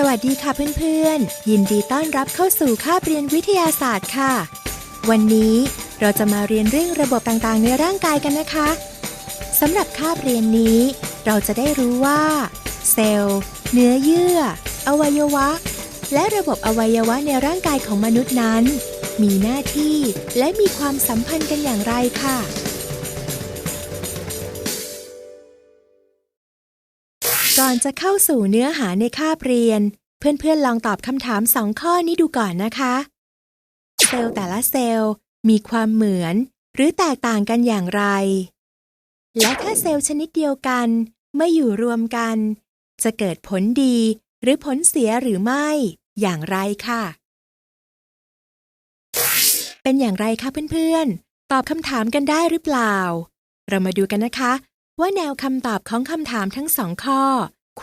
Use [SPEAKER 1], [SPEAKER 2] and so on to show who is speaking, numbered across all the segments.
[SPEAKER 1] สวัสดีค่ะเพื่อนๆ ยินดีต้อนรับเข้าสู่คาบเรียนวิทยาศาสตร์ค่ะ วันนี้เราจะมาเรียนเรื่องระบบต่างๆ ในร่างกายกันนะคะสำหรับคาบเรียนนี้ เราจะได้รู้ว่า เซลล์ เนื้อเยื่อ อวัยวะ และระบบอวัยวะในร่างกายของมนุษย์นั้น มีหน้าที่และมีความสัมพันธ์กันอย่างไรค่ะ ก่อนจะเข้าสู่เนื้อหาในคาบเรียน เพื่อนๆลองตอบคำถามสองข้อนี้ดูก่อนนะคะ เซลล์แต่ละเซลล์มีความเหมือน หรือแตกต่างกันอย่างไร และถ้าเซลล์ชนิดเดียวกันเมื่ออยู่รวมกัน จะเกิดผลดีหรือผลเสียหรือไม่ อย่างไรค่ะ เป็นอย่างไรคะเพื่อนๆ ตอบคำถามกันได้หรือเปล่า เรามาดูกันนะคะ ว่าแนวคำตอบของคำถามทั้งสองข้อ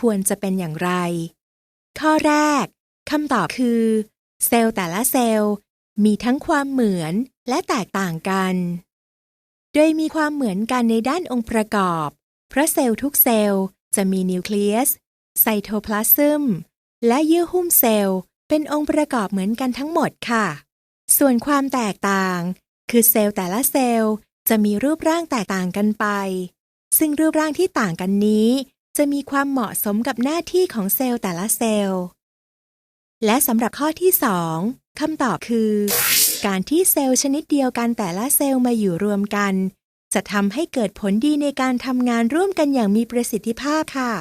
[SPEAKER 1] ควรจะเป็นอย่างไร ข้อแรกคำตอบคือ เซลล์แต่ละเซลล์ มีทั้งความเหมือนและแตกต่างกัน โดยมีความเหมือนกันในด้านองค์ประกอบ เพราะเซลล์ทุกเซลล์จะมีนิวเคลียสไซโทพลาซึมและเยื่อหุ้มเซลล์ เป็นองค์ประกอบเหมือนกันทั้งหมดค่ะ ส่วนความแตกต่าง คือเซลล์แต่ละเซลล์จะมีรูปร่างแตกต่างกันไป ซึ่งรูปร่างที่ต่างกันนี้ จะมีความเหมาะสมกับหน้าที่ของเซลล์แต่ละเซลล์ และสำหรับข้อที่ 2คำตอบคือ การที่เซลล์ชนิดเดียวกันแต่ละเซลล์มาอยู่รวมกัน จะทำให้เกิดผลดีในการทำงานร่วมกันอย่างมีประสิทธิภาพค่ะ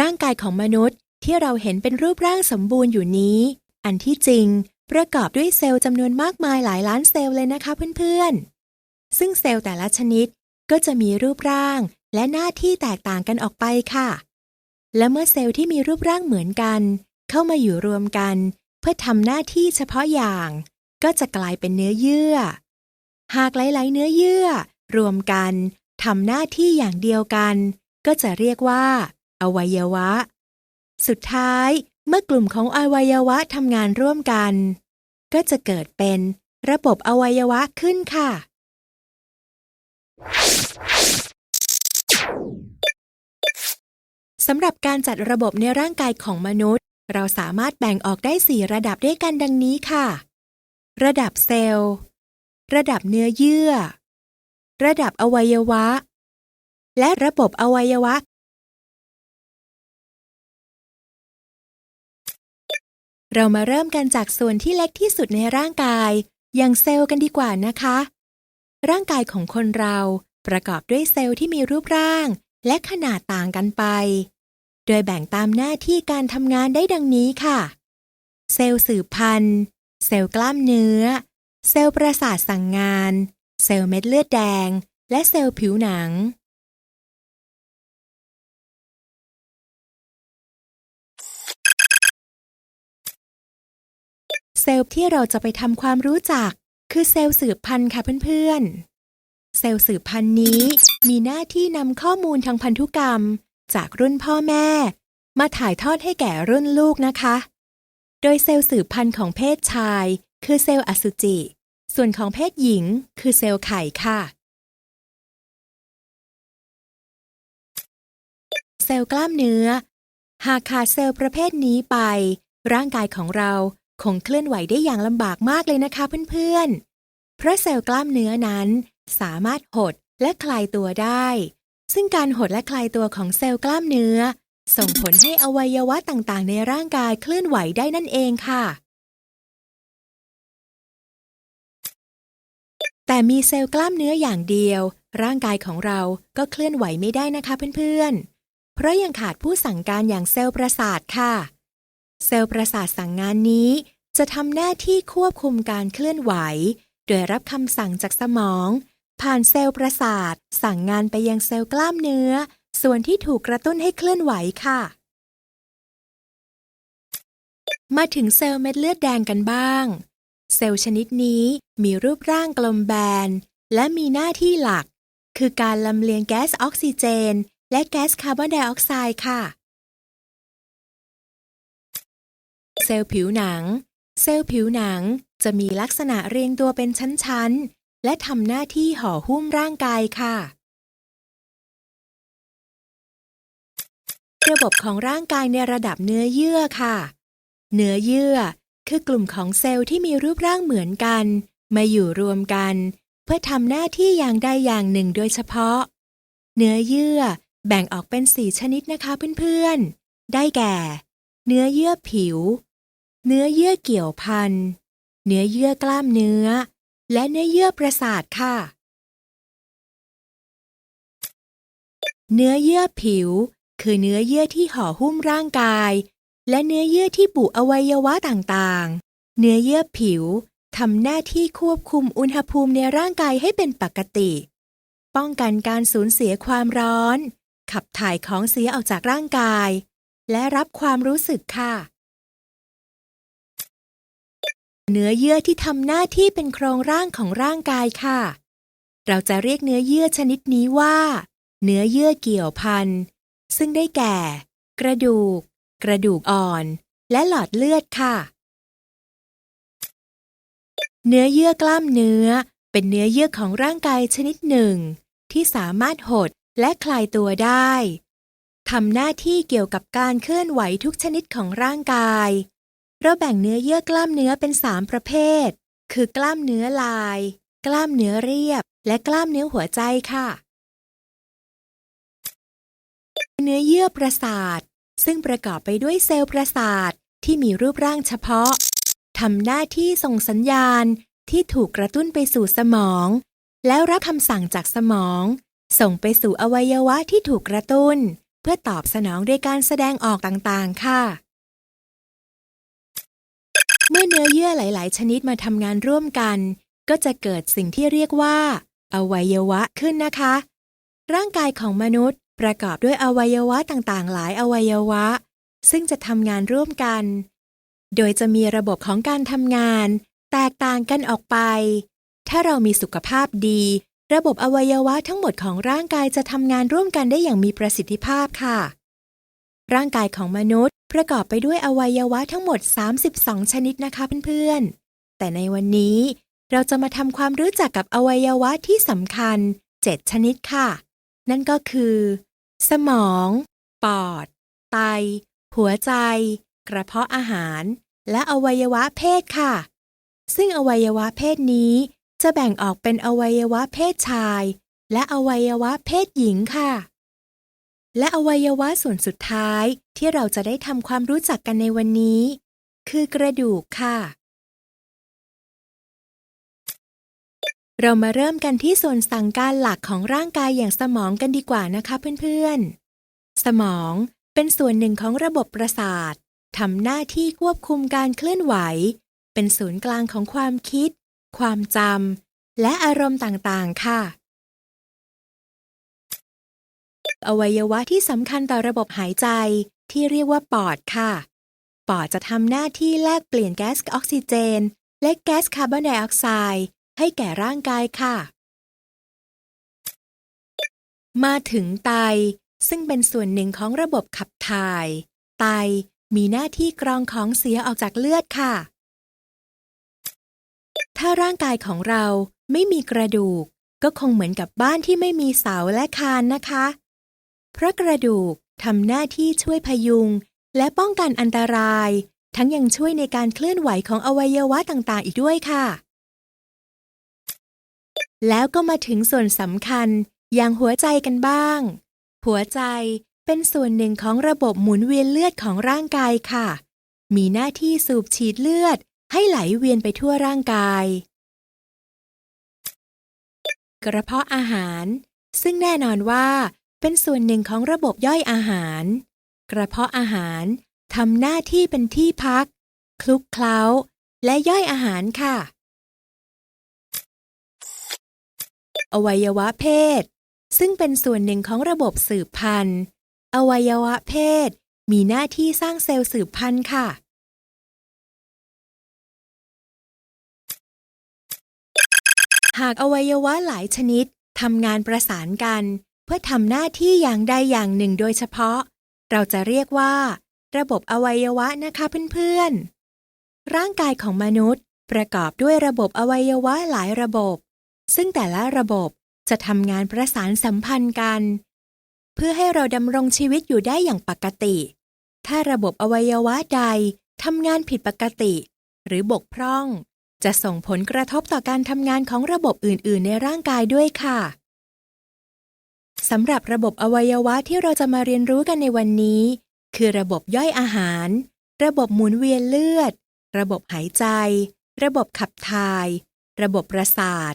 [SPEAKER 1] ร่างกายของมนุษย์ที่เราเห็นเป็นรูปร่างสมบูรณ์อยู่นี้ อันที่จริงประกอบด้วยเซลล์จำนวนมากมายหลายล้านเซลล์เลยนะคะเพื่อนๆ ซึ่งเซลล์แต่ละชนิด ก็จะมีรูปร่างและหน้าที่แตกต่างกันออกไปค่ะ และเมื่อเซลล์ที่มีรูปร่างเหมือนกัน เข้ามาอยู่รวมกัน เพื่อทำหน้าที่เฉพาะอย่าง ก็จะกลายเป็นเนื้อเยื่อ หากหลาย ๆ เนื้อเยื่อ รวมกันทำหน้าที่อย่างเดียวกัน ก็จะเรียกว่า อวัยวะ สุดท้ายเมื่อกลุ่มของอวัยวะทำงานร่วมกัน ก็จะเกิดเป็นระบบอวัยวะขึ้นค่ะ สำหรับการจัดระบบในร่างกายของมนุษย์ เราสามารถแบ่งออกได้ 4 ระดับด้วยกันดังนี้ค่ะ ระดับเซลล์ ระดับเนื้อเยื่อ ระดับอวัยวะ และระบบอวัยวะเรามาเริ่มกันจากส่วนที่เล็กที่สุดในร่างกาย อย่างเซลล์กันดีกว่านะคะ ร่างกายของคนเราประกอบด้วยเซลล์ที่มีรูปร่างและขนาดต่างกันไป โดยแบ่งตามหน้าที่การทำงานได้ดังนี้ค่ะ เซลล์สืบพันธุ์ เซลล์กล้ามเนื้อ เซลล์ประสาทสั่งงาน เซลล์เม็ดเลือดแดง และเซลล์ผิวหนัง เซลล์ที่เราจะไปทำความรู้จัก คือเซลล์สืบพันธุ์ค่ะเพื่อนๆ เซลล์สืบพันธุ์นี้มีหน้าที่นำข้อมูลทางพันธุกรรม จากรุ่นพ่อแม่ มาถ่ายทอดให้แก่รุ่นลูกนะคะ โดยเซลล์สืบพันธุ์ของเพศชาย คือเซลล์อสุจิ ส่วนของเพศหญิง คือเซลล์ไข่ค่ะ เซลล์กล้ามเนื้อ หากขาดเซลล์ประเภทนี้ไป ร่างกายของเรา คงเคลื่อนไหวได้อย่างลำบากมากเลยนะคะเพื่อนๆ เพราะเซลล์กล้ามเนื้อนั้น สามารถหดและคลายตัวได้ ซึ่งการหดและคลายตัวของเซลล์กล้ามเนื้อ ส่งผลให้อวัยวะต่างๆ ในร่างกายเคลื่อนไหวได้นั่นเองค่ะ แต่มีเซลล์กล้ามเนื้ออย่างเดียว ร่างกายของเราก็เคลื่อนไหวไม่ได้นะคะเพื่อนๆ เพราะยังขาดผู้สั่งการอย่างเซลล์ประสาทค่ะ เซลล์ประสาทสั่งงานนี้ จะทำหน้าที่ควบคุมการเคลื่อนไหว โดยรับคำสั่งจากสมอง ผ่านเซลล์ประสาท สั่งงานไปยังเซลล์กล้ามเนื้อ ส่วนที่ถูกกระตุ้นให้เคลื่อนไหวค่ะ มาถึงเซลล์เม็ดเลือดแดงกันบ้าง เซลล์ชนิดนี้มีรูปร่างกลมแบน และมีหน้าที่หลัก คือการลำเลียงแก๊สออกซิเจน และแก๊สคาร์บอนไดออกไซด์ค่ะ เซลล์ผิวหนัง เซลล์ผิวหนังจะมีลักษณะเรียงตัวเป็นชั้น ๆ และทำหน้าที่ห่อหุ้มร่างกายค่ะ ระบบของร่างกายในระดับเนื้อเยื่อค่ะ เนื้อเยื่อคือกลุ่มของเซลล์ที่มีรูปร่างเหมือนกัน มาอยู่รวมกัน เพื่อทำหน้าที่อย่างใดอย่างหนึ่งโดยเฉพาะ เนื้อเยื่อแบ่งออกเป็นสี่ชนิดนะคะเพื่อนๆ ได้แก่ เนื้อเยื่อผิว เนื้อเยื่อเกี่ยวพัน เนื้อเยื่อกล้ามเนื้อ และเนื้อเยื่อประสาทค่ะ เนื้อเยื่อผิว คือเนื้อเยื่อที่ห่อหุ้มร่างกาย และเนื้อเยื่อที่บุอวัยวะต่างๆ เนื้อเยื่อผิวทำหน้าที่ควบคุมอุณหภูมิในร่างกายให้เป็นปกติ ป้องกันการสูญเสียความร้อน ขับถ่ายของเสียออกจากร่างกาย และรับความรู้สึกค่ะ เนื้อเยื่อที่ทำหน้าที่เป็นโครงร่างของร่างกายค่ะ เราจะเรียกเนื้อเยื่อชนิดนี้ว่า เนื้อเยื่อเกี่ยวพันซึ่งได้แก่ กระดูก กระดูกอ่อน และหลอดเลือดค่ะ เนื้อเยื่อกล้ามเนื้อ เป็นเนื้อเยื่อของร่างกายชนิดหนึ่ง ที่สามารถหดและคลายตัวได้ทำหน้าที่เกี่ยวกับการเคลื่อนไหวทุกชนิดของร่างกาย เราแบ่งเนื้อเยื่อกล้ามเนื้อเป็นสามประเภท คือกล้ามเนื้อลาย กล้ามเนื้อเรียบ และกล้ามเนื้อหัวใจค่ะ เนื้อเยื่อประสาท ซึ่งประกอบไปด้วยเซลล์ประสาทที่มีรูปร่างเฉพาะทำหน้าที่ส่งสัญญาณที่ถูกกระตุ้นไปสู่สมอง แล้วรับคำสั่งจากสมอง ส่งไปสู่อวัยวะที่ถูกกระตุ้น เพื่อตอบสนองด้วยการแสดงออกต่างๆ ค่ะ มื่อเนื้อเยื่อหลาย ๆ ชนิดมาทำงานร่วมกัน ก็จะเกิดสิ่งที่เรียกว่า อวัยวะขึ้นนะคะ ร่างกายของมนุษย์ประกอบด้วยอวัยวะต่าง ๆ หลายอวัยวะ ซึ่งจะทำงานร่วมกัน โดยจะมีระบบของการทำงาน แตกต่างกันออกไป ถ้าเรามีสุขภาพดี ระบบอวัยวะทั้งหมดของร่างกายจะทำงานร่วมกันได้อย่างมีประสิทธิภาพค่ะ ร่างกายของมนุษย์ ประกอบไปด้วยอวัยวะทั้งหมด 32 ชนิดนะคะเพื่อนๆ แต่ในวันนี้เราจะมาทำความรู้จักกับอวัยวะที่สำคัญ 7 ชนิดค่ะ นั่นก็คือ สมอง ปอด ไต หัวใจ กระเพาะอาหาร และอวัยวะเพศค่ะ ซึ่งอวัยวะเพศนี้จะแบ่งออกเป็นอวัยวะเพศชาย และอวัยวะเพศหญิงค่ะ และอวัยวะส่วนสุดท้ายที่เราจะได้ทำความรู้จักกันในวันนี้ คือกระดูกค่ะ เรามาเริ่มกันที่ส่วนสั่งการหลักของร่างกายอย่างสมองกันดีกว่านะคะเพื่อนๆ สมองเป็นส่วนหนึ่งของระบบประสาททำหน้าที่ควบคุมการเคลื่อนไหว เป็นศูนย์กลางของความคิด ความจำและอารมณ์ต่างๆ ค่ะ อวัยวะที่สำคัญต่อระบบหายใจที่เรียกว่าปอดค่ะ ปอดจะทำหน้าที่แลกเปลี่ยนแก๊สออกซิเจน และแก๊สคาร์บอนไดออกไซด์ให้แก่ร่างกายค่ะ มาถึงไต ซึ่งเป็นส่วนหนึ่งของระบบขับถ่าย ไตมีหน้าที่กรองของเสียออกจากเลือดค่ะ ถ้าร่างกายของเราไม่มีกระดูก ก็คงเหมือนกับบ้านที่ไม่มีเสาและคานนะคะ เพราะกระดูกทำหน้าที่ช่วยพยุง และป้องกันอันตราย ทั้งยังช่วยในการเคลื่อนไหวของอวัยวะต่างๆ อีกด้วยค่ะ แล้วก็มาถึงส่วนสำคัญอย่างหัวใจกันบ้าง หัวใจเป็นส่วนหนึ่งของระบบหมุนเวียนเลือดของร่างกายค่ะ มีหน้าที่สูบฉีดเลือดให้ไหลเวียนไปทั่วร่างกาย กระเพาะอาหาร ซึ่งแน่นอนว่า เป็นส่วนหนึ่งของระบบย่อยอาหาร กระเพาะอาหารทำหน้าที่เป็นที่พัก คลุกเคล้า และย่อยอาหารค่ะ อวัยวะเพศ ซึ่งเป็นส่วนหนึ่งของระบบสืบพันธุ์ อวัยวะเพศ มีหน้าที่สร้างเซลล์สืบพันธุ์ค่ะ หากอวัยวะหลายชนิดทำงานประสานกัน พื่อทำหน้าที่อย่างใดอย่างหนึ่งโดยเฉพาะ เราจะเรียกว่า ระบบอวัยวะนะคะเพื่อนๆ ร่างกายของมนุษย์ประกอบด้วยระบบอวัยวะหลายระบบ ซึ่งแต่ละระบบจะทำงานประสานสัมพันธ์กัน เพื่อให้เราดำรงชีวิตอยู่ได้อย่างปกติ ถ้าระบบอวัยวะใดทำงานผิดปกติ หรือบกพร่อง จะส่งผลกระทบต่อการทำงานของระบบอื่น ๆ ในร่างกายด้วยค่ะ สำหรับระบบอวัยวะที่เราจะมาเรียนรู้กันในวันนี้ คือระบบย่อยอาหาร ระบบหมุนเวียนเลือด ระบบหายใจ ระบบขับถ่าย ระบบประสาท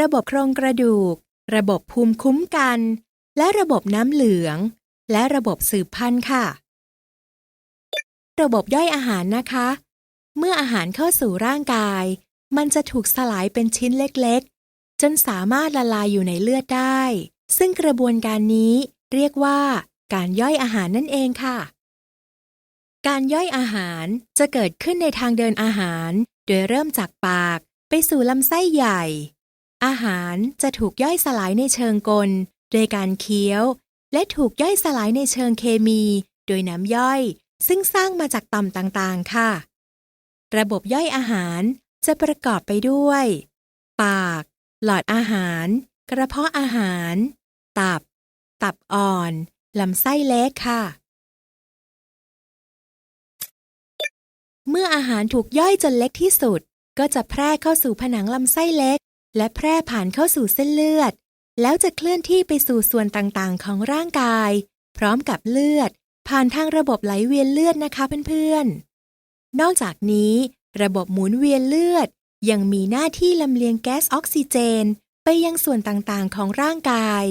[SPEAKER 1] ระบบโครงกระดูก ระบบภูมิคุ้มกัน และระบบน้ำเหลือง และระบบสืบพันธุ์ค่ะ ระบบย่อยอาหารนะคะ เมื่ออาหารเข้าสู่ร่างกาย มันจะถูกสลายเป็นชิ้นเล็กๆ จนสามารถละลายอยู่ในเลือดได้ ซึ่งกระบวนการนี้เรียกว่า การย่อยอาหารนั่นเองค่ะ การย่อยอาหารจะเกิดขึ้นในทางเดินอาหาร โดยเริ่มจากปาก ไปสู่ลำไส้ใหญ่ อาหารจะถูกย่อยสลายในเชิงกล โดยการเคี้ยว และถูกย่อยสลายในเชิงเคมี โดยน้ำย่อย ซึ่งสร้างมาจากต่อมต่างๆ ค่ะ ระบบย่อยอาหารจะประกอบไปด้วย ปาก หลอดอาหาร กระเพาะอาหาร ตับ ตับอ่อน ลำไส้เล็กค่ะ เมื่ออาหารถูกย่อยจนเล็กที่สุด ก็จะแพร่เข้าสู่ผนังลำไส้เล็ก และแพร่ผ่านเข้าสู่เส้นเลือด แล้วจะเคลื่อนที่ไปสู่ส่วนต่างๆ ของร่างกาย พร้อมกับเลือด ผ่านทางระบบไหลเวียนเลือดนะคะเพื่อนๆ นอกจากนี้ ระบบหมุนเวียนเลือดยังมีหน้าที่ลำเลียงแก๊สออกซิเจน ไปยังส่วนต่างๆของร่างกาย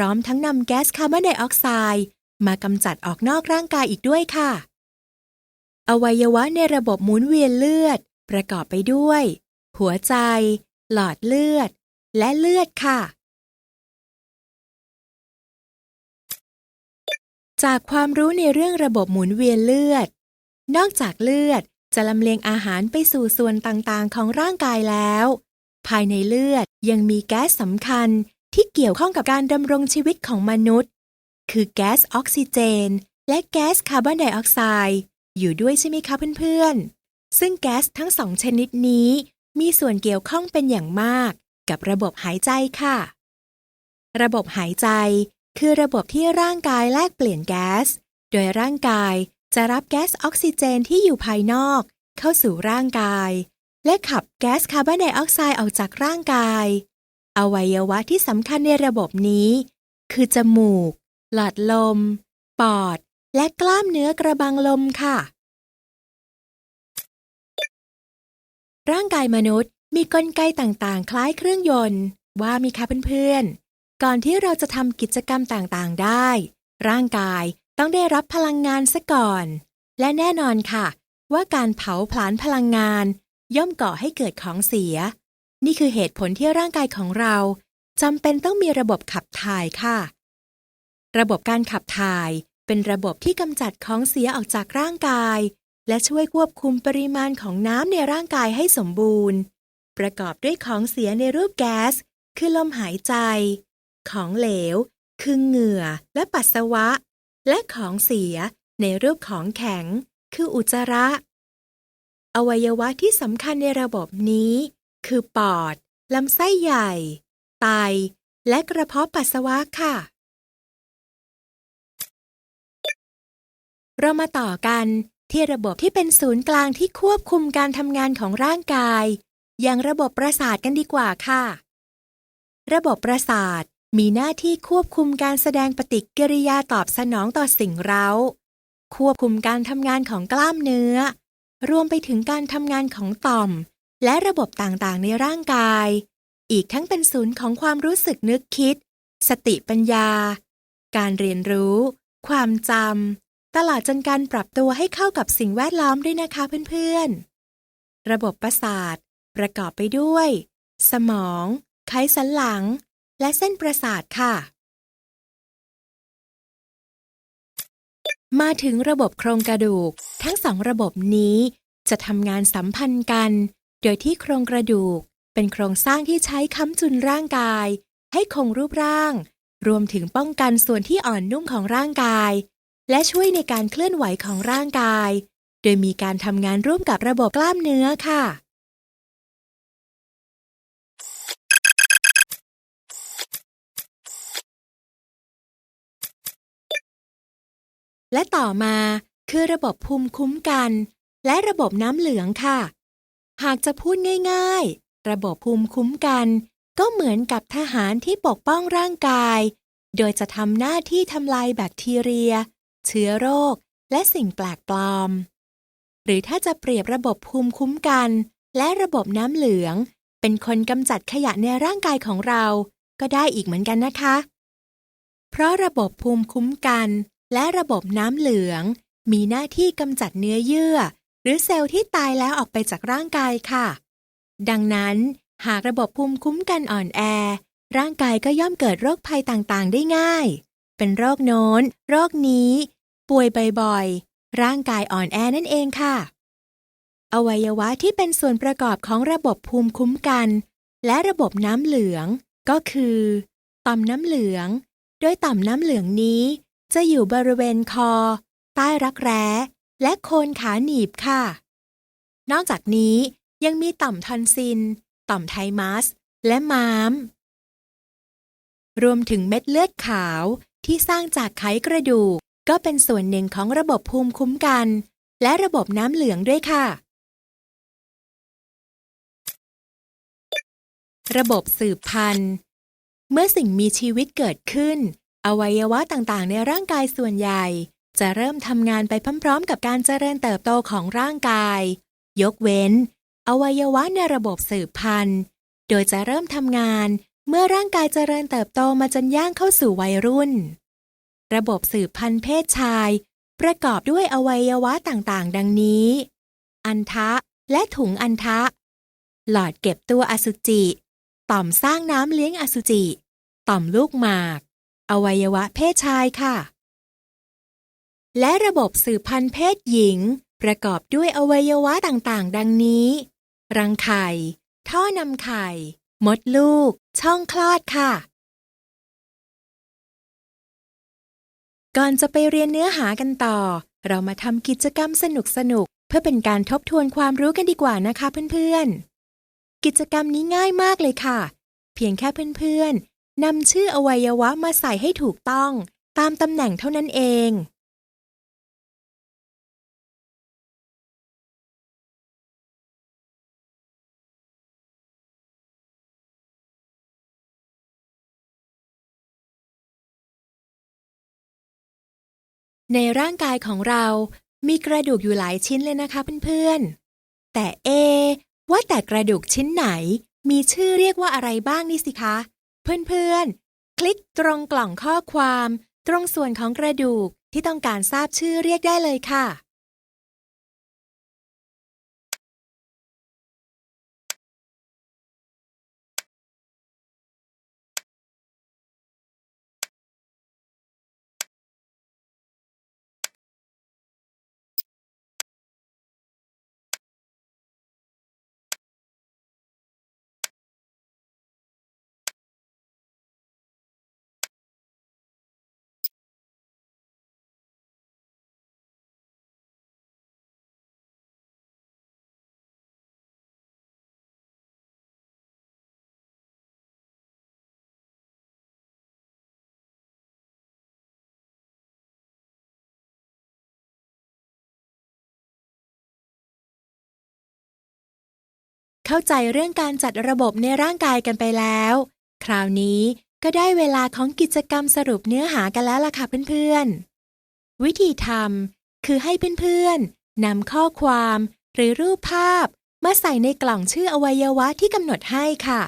[SPEAKER 1] พร้อมทั้งนำแก๊สคาร์บอนไดออกไซด์มากำจัดออกนอกร่างกายอีกด้วยค่ะ อวัยวะในระบบหมุนเวียนเลือด ประกอบไปด้วย หัวใจ หลอดเลือด และเลือดค่ะ จากความรู้ในเรื่องระบบหมุนเวียนเลือด นอกจากเลือดจะลำเลียงอาหารไปสู่ส่วนต่างๆ ของร่างกายแล้ว ภายในเลือดยังมีแก๊สสำคัญ ที่เกี่ยวข้องกับการดำรงชีวิตของมนุษย์ คือแก๊สออกซิเจน และแก๊สคาร์บอนไดออกไซด์อยู่ด้วยใช่ไหมคะเพื่อนๆ ซึ่งแก๊สทั้งสองชนิดนี้ มีส่วนเกี่ยวข้องเป็นอย่างมาก กับระบบหายใจค่ะ ระบบหายใจ คือระบบที่ร่างกายแลกเปลี่ยนแก๊ส โดยร่างกายจะรับแก๊สออกซิเจนที่อยู่ภายนอก เข้าสู่ร่างกาย และขับแก๊สคาร์บอนไดออกไซด์ออกจากร่างกาย อวัยวะที่สำคัญในระบบนี้ คือจมูก หลอดลม ปอด และกล้ามเนื้อกระบังลมค่ะ ร่างกายมนุษย์มีกลไกต่างๆ คล้ายเครื่องยนต์ ว่ามีคะเพื่อนๆ ก่อนที่เราจะทำกิจกรรมต่างๆได้ ร่างกายต้องได้รับพลังงานซะก่อน และแน่นอนค่ะ ว่าการเผาผลาญพลังงาน ย่อมก่อให้เกิดของเสีย นี่คือเหตุผลที่ร่างกายของเราจำเป็นต้องมีระบบขับถ่ายค่ะ ระบบการขับถ่ายเป็นระบบที่กำจัดของเสียออกจากร่างกาย และช่วยควบคุมปริมาณของน้ำในร่างกายให้สมบูรณ์ ประกอบด้วยของเสียในรูปแก๊ส คือลมหายใจ ของเหลว คือเหงื่อและปัสสาวะ และของเสียในรูปของแข็ง คืออุจจาระ อวัยวะที่สำคัญในระบบนี้ คือปอด ลำไส้ใหญ่ ไต และกระเพาะปัสสาวะค่ะ เรามาต่อกันที่ระบบที่เป็นศูนย์กลางที่ควบคุมการทำงานของร่างกาย อย่างระบบประสาทกันดีกว่าค่ะ ระบบประสาทมีหน้าที่ควบคุมการแสดงปฏิกิริยาตอบสนองต่อสิ่งเร้า ควบคุมการทำงานของกล้ามเนื้อ รวมไปถึงการทำงานของต่อม และระบบต่างๆ ในร่างกาย อีกทั้งเป็นศูนย์ของความรู้สึกนึกคิด สติปัญญา การเรียนรู้ ความจำ ตลอดจนการปรับตัวให้เข้ากับสิ่งแวดล้อมด้วยนะคะเพื่อนๆ ระบบประสาท ประกอบไปด้วย สมอง ไขสันหลัง และเส้นประสาทค่ะ มาถึงระบบโครงกระดูก ทั้งสองระบบนี้จะทำงานสัมพันธ์กัน โดยที่โครงกระดูก เป็นโครงสร้างที่ใช้ค้ำจุนร่างกาย ให้คงรูปร่าง รวมถึงป้องกันส่วนที่อ่อนนุ่มของร่างกาย และช่วยในการเคลื่อนไหวของร่างกาย โดยมีการทำงานร่วมกับระบบกล้ามเนื้อค่ะและต่อมาคือระบบภูมิคุ้มกัน และระบบน้ำเหลืองค่ะ หากจะพูดง่ายๆ ระบบภูมิคุ้มกัน ก็เหมือนกับทหารที่ปกป้องร่างกาย โดยจะทำหน้าที่ทำลายแบคทีเรีย เชื้อโรค และสิ่งแปลกปลอม หรือถ้าจะเปรียบระบบภูมิคุ้มกัน และระบบน้ำเหลือง เป็นคนกำจัดขยะในร่างกายของเรา ก็ได้อีกเหมือนกันนะคะ เพราะระบบภูมิคุ้มกัน และระบบน้ำเหลือง มีหน้าที่กำจัดเนื้อเยื่อ หรือเซลล์ที่ตายแล้วออกไปจากร่างกายค่ะ ดังนั้นหากระบบภูมิคุ้มกันอ่อนแอ ร่างกายก็ย่อมเกิดโรคภัยต่างๆ ได้ง่าย เป็นโรคโน้น โรคนี้ ป่วยบ่อยๆ ร่างกายอ่อนแอนั่นเองค่ะ อวัยวะที่เป็นส่วนประกอบของระบบภูมิคุ้มกัน และระบบน้ำเหลือง ก็คือ ต่อมน้ำเหลือง โดยต่อมน้ำเหลืองนี้ จะอยู่บริเวณคอ ใต้รักแร้ และโคนขาหนีบค่ะ นอกจากนี้ยังมีต่อมทอนซิลต่อมไทมัส และม้าม รวมถึงเม็ดเลือดขาวที่สร้างจากไขกระดูก ก็เป็นส่วนหนึ่งของระบบภูมิคุ้มกัน และระบบน้ำเหลืองด้วยค่ะ ระบบสืบพันธุ์ เมื่อสิ่งมีชีวิตเกิดขึ้น อวัยวะต่างๆ ในร่างกายส่วนใหญ่ จะเริ่มทำงานไปพร้อมๆ กับการเจริญเติบโตของร่างกาย ยกเว้น อวัยวะในระบบสืบพันธุ์ โดยจะเริ่มทำงานเมื่อร่างกายเจริญเติบโตมาจนย่างเข้าสู่วัยรุ่น ระบบสืบพันธุ์เพศชาย ประกอบด้วยอวัยวะต่างๆ ดังนี้ อันทะและถุงอันทะ หลอดเก็บตัวอสุจิ ต่อมสร้างน้ำเลี้ยงอสุจิ ต่อมลูกหมาก อวัยวะเพศชายค่ะ และระบบสืบพันธุ์เพศหญิง ประกอบด้วยอวัยวะต่างๆ ดังนี้ รังไข่ ท่อนำไข่ มดลูก ช่องคลอดค่ะ ก่อนจะไปเรียนเนื้อหากันต่อ เรามาทำกิจกรรมสนุกๆเพื่อเป็นการทบทวนความรู้กันดีกว่านะคะเพื่อนๆ กิจกรรมนี้ง่ายมากเลยค่ะ เพียงแค่เพื่อนๆนำชื่ออวัยวะมาใส่ให้ถูกต้อง ตามตำแหน่งเท่านั้นเอง ในร่างกายของเรา มีกระดูกอยู่หลายชิ้นเลยนะคะเพื่อนๆ แต่เอ ว่าแต่กระดูกชิ้นไหน มีชื่อเรียกว่าอะไรบ้างนี่สิคะ เพื่อนๆ คลิกตรงกล่องข้อความ ตรงส่วนของกระดูกที่ต้องการทราบชื่อเรียกได้เลยค่ะ เข้าใจเรื่องการจัดระบบในร่างกายกันไปแล้ว คราวนี้ก็ได้เวลาของกิจกรรมสรุปเนื้อหากันแล้วล่ะค่ะเพื่อนๆ วิธีทำคือให้เพื่อนๆนำข้อความหรือรูปภาพ มาใส่ในกล่องชื่ออวัยวะที่กำหนดให้ค่ะ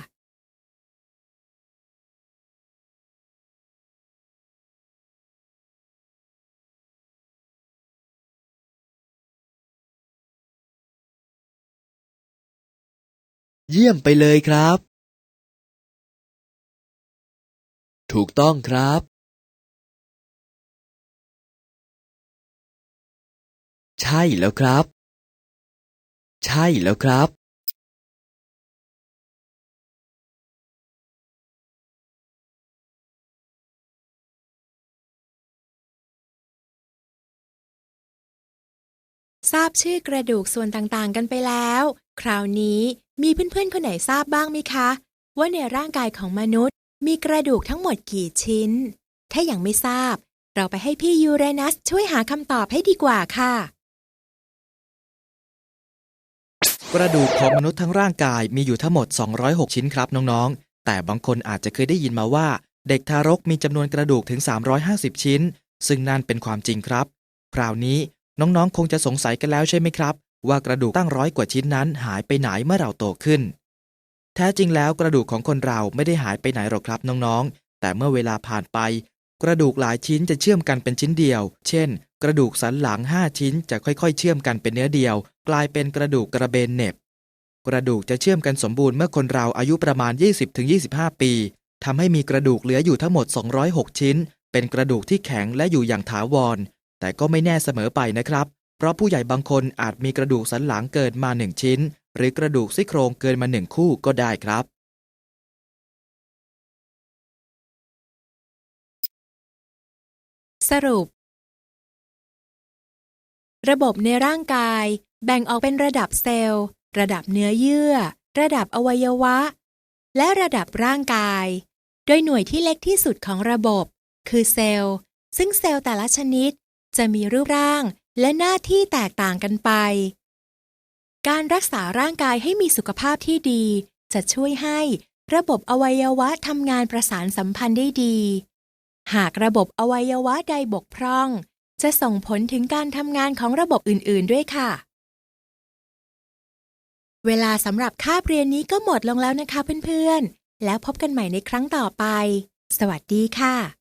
[SPEAKER 2] เยี่ยมไปเลยครับ ถูกต้องครับ ใช่แล้วครับ ใช่แล้วครับ
[SPEAKER 1] ทราบชื่อกระดูกส่วนต่างๆ กันไปแล้ว คราวนี้มีเพื่อนๆ คนไหนทราบบ้างไหมคะ ว่าในร่างกายของมนุษย์ มีกระดูกทั้งหมดกี่ชิ้น ถ้ายังไม่ทราบ เราไปให้พี่ยูเรนัสช่วยหาคำตอบให้ดีกว่าค่ะ
[SPEAKER 3] กระดูกของมนุษย์ทั้งร่างกายมีอยู่ทั้งหมด 206 ชิ้นครับน้องๆ แต่บางคนอาจจะเคยได้ยินมาว่า เด็กทารกมีจำนวนกระดูกถึง 350 ชิ้น ซึ่งนั่นเป็นความจริงครับ คราวนี้น้องๆ คงจะสงสัยกันแล้วใช่ไหมครับ ว่ากระดูกตั้งร้อยกว่าชิ้นนั้นหายไปไหนเมื่อเราโตขึ้น แท้จริงแล้วกระดูกของคนเราไม่ได้หายไปไหนหรอกครับน้องๆ แต่เมื่อเวลาผ่านไป กระดูกหลายชิ้นจะเชื่อมกันเป็นชิ้นเดียว เช่น กระดูกสันหลัง 5 ชิ้นจะค่อยๆ เชื่อมกันเป็นเนื้อเดียว กลายเป็นกระดูกกระเบนเน็บ กระดูกจะเชื่อมกันสมบูรณ์เมื่อคนเราอายุประมาณ 20-25 ปีทำให้มีกระดูกเหลืออยู่ทั้งหมด 206 ชิ้น เป็นกระดูกที่แข็งและอยู่อย่างถาวร แต่ก็ไม่แน่เสมอไปนะครับ เพราะผู้ใหญ่บางคนอาจมีกระดูกสันหลังเกินมา1ชิ้น หรือกระดูกซี่โครงเกินมา1คู่ก็ได้ครับ
[SPEAKER 1] สรุป ระบบในร่างกายแบ่งออกเป็นระดับเซลล์ ระดับเนื้อเยื่อ ระดับอวัยวะ และระดับร่างกาย โดยหน่วยที่เล็กที่สุดของระบบ คือเซลล์ ซึ่งเซลล์แต่ละชนิดจะมีรูปร่าง และหน้าที่แตกต่างกันไป การรักษาร่างกายให้มีสุขภาพที่ดี จะช่วยให้ระบบอวัยวะทำงานประสานสัมพันธ์ได้ดี หากระบบอวัยวะใดบกพร่อง จะส่งผลถึงการทำงานของระบบอื่นๆด้วยค่ะ เวลาสำหรับคาบเรียนนี้ก็หมดลงแล้วนะคะเพื่อนๆ แล้วพบกันใหม่ในครั้งต่อไป สวัสดีค่ะ